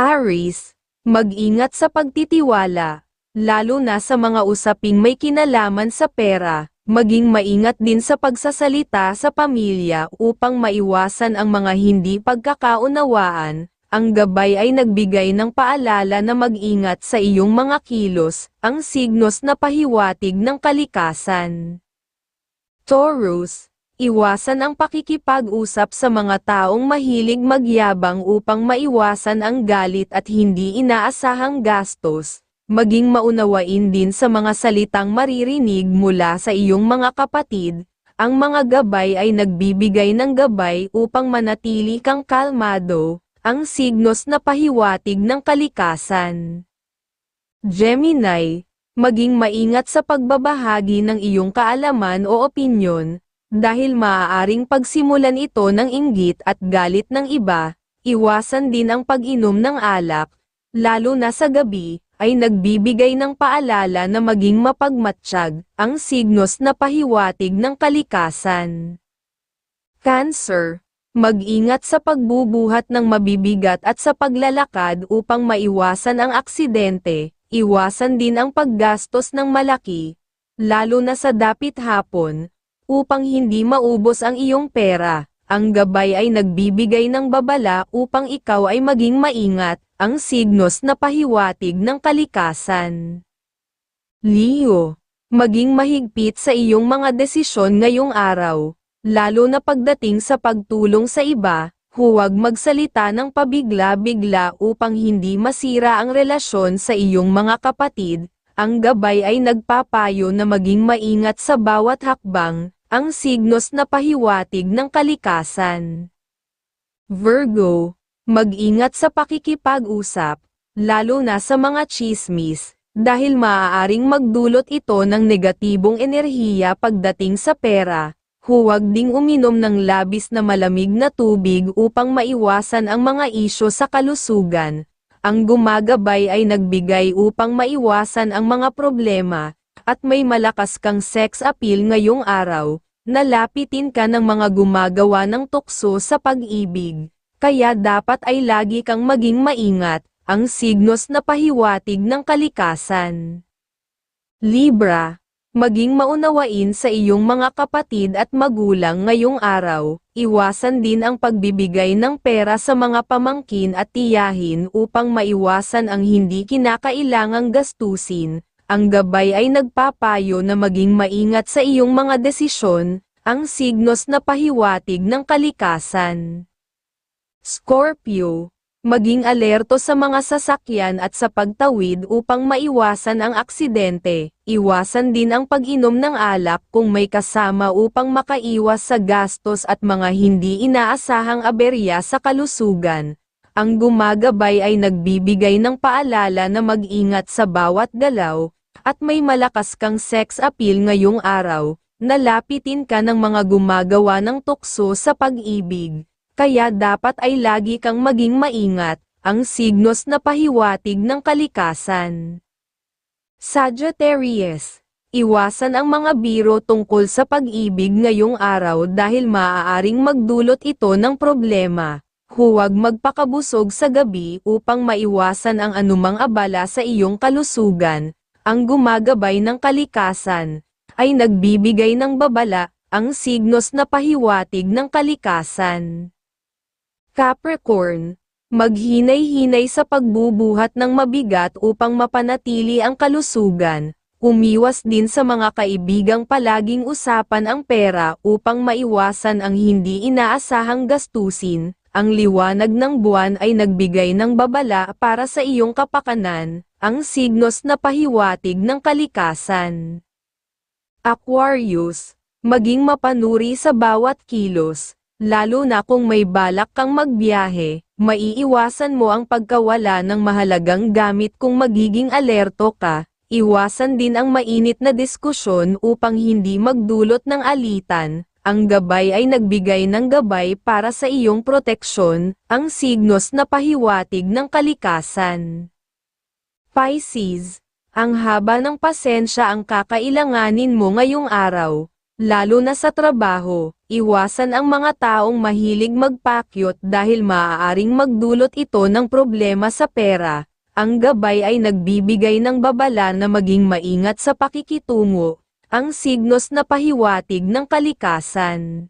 Aries, mag-ingat sa pagtitiwala, lalo na sa mga usaping may kinalaman sa pera, maging maingat din sa pagsasalita sa pamilya upang maiwasan ang mga hindi pagkakaunawaan. Ang gabay ay nagbigay ng paalala na mag-ingat sa iyong mga kilos, ang signos na pahiwatig ng kalikasan. Taurus, Iwasan ang pakikipag-usap sa mga taong mahilig magyabang upang maiwasan ang galit at hindi inaasahang gastos. Maging maunawain din sa mga salitang maririnig mula sa iyong mga kapatid. Ang mga gabay ay nagbibigay ng gabay upang manatili kang kalmado, ang signos na pahiwatig ng kalikasan. Gemini, maging maingat sa pagbabahagi ng iyong kaalaman o opinyon, dahil maaaring pagsimulan ito ng inggit at galit ng iba, iwasan din ang pag-inom ng alak, lalo na sa gabi, ay nagbibigay ng paalala na maging mapagmatsyag, ang signos na pahiwatig ng kalikasan. Cancer, mag-ingat sa pagbubuhat ng mabibigat at sa paglalakad upang maiwasan ang aksidente, iwasan din ang paggastos ng malaki, lalo na sa dapit hapon, upang hindi maubos ang iyong pera. Ang gabay ay nagbibigay ng babala upang ikaw ay maging maingat, ang signos na pahiwatig ng kalikasan. Leo, maging mahigpit sa iyong mga desisyon ngayong araw, lalo na pagdating sa pagtulong sa iba, huwag magsalita ng pabigla-bigla upang hindi masira ang relasyon sa iyong mga kapatid, ang gabay ay nagpapayo na maging maingat sa bawat hakbang, ang signos na pahiwatig ng kalikasan. Virgo, mag-ingat sa pakikipag-usap, lalo na sa mga chismis, dahil maaaring magdulot ito ng negatibong enerhiya pagdating sa pera. Huwag ding uminom ng labis na malamig na tubig upang maiwasan ang mga isyo sa kalusugan. Ang gumagabay ay nagbigay upang maiwasan ang mga problema, at may malakas kang sex appeal ngayong araw, nalapitin ka ng mga gumagawa ng tukso sa pag-ibig. Kaya dapat ay lagi kang maging maingat, ang signos na pahiwatig ng kalikasan. Libra, maging maunawain sa iyong mga kapatid at magulang ngayong araw, iwasan din ang pagbibigay ng pera sa mga pamangkin at tiyahin upang maiwasan ang hindi kinakailangang gastusin, ang gabay ay nagpapayo na maging maingat sa iyong mga desisyon, ang signos na pahiwatig ng kalikasan. Scorpio, maging alerto sa mga sasakyan at sa pagtawid upang maiwasan ang aksidente. Iwasan din ang pag-inom ng alak kung may kasama upang makaiwas sa gastos at mga hindi inaasahang aberya sa kalusugan. Ang gumagabay ay nagbibigay ng paalala na mag-ingat sa bawat galaw, at may malakas kang sex appeal ngayong araw, nalapitin ka ng mga gumagawa ng tukso sa pag-ibig. Kaya dapat ay lagi kang maging maingat, ang signos na pahiwatig ng kalikasan. Sagittarius, iwasan ang mga biro tungkol sa pag-ibig ngayong araw dahil maaaring magdulot ito ng problema. Huwag magpakabusog sa gabi upang maiwasan ang anumang abala sa iyong kalusugan, ang gumagabay ng kalikasan, ay nagbibigay ng babala, ang signos na pahiwatig ng kalikasan. Capricorn, maghinay-hinay sa pagbubuhat ng mabigat upang mapanatili ang kalusugan, umiwas din sa mga kaibigang palaging usapan ang pera upang maiwasan ang hindi inaasahang gastusin, ang liwanag ng buwan ay nagbigay ng babala para sa iyong kapakanan, ang signos na pahiwatig ng kalikasan. Aquarius, maging mapanuri sa bawat kilos, lalo na kung may balak kang magbiyahe, maiiwasan mo ang pagkawala ng mahalagang gamit kung magiging alerto ka, iwasan din ang mainit na diskusyon upang hindi magdulot ng alitan, ang gabay ay nagbigay ng gabay para sa iyong proteksyon, ang signos na pahiwatig ng kalikasan. Pisces, ang haba ng pasensya ang kakailanganin mo ngayong araw, Lalo na sa trabaho, iwasan ang mga taong mahilig magpakyot dahil maaaring magdulot ito ng problema sa pera. Ang gabay ay nagbibigay ng babala na maging maingat sa pakikitungo, ang signos na pahiwatig ng kalikasan.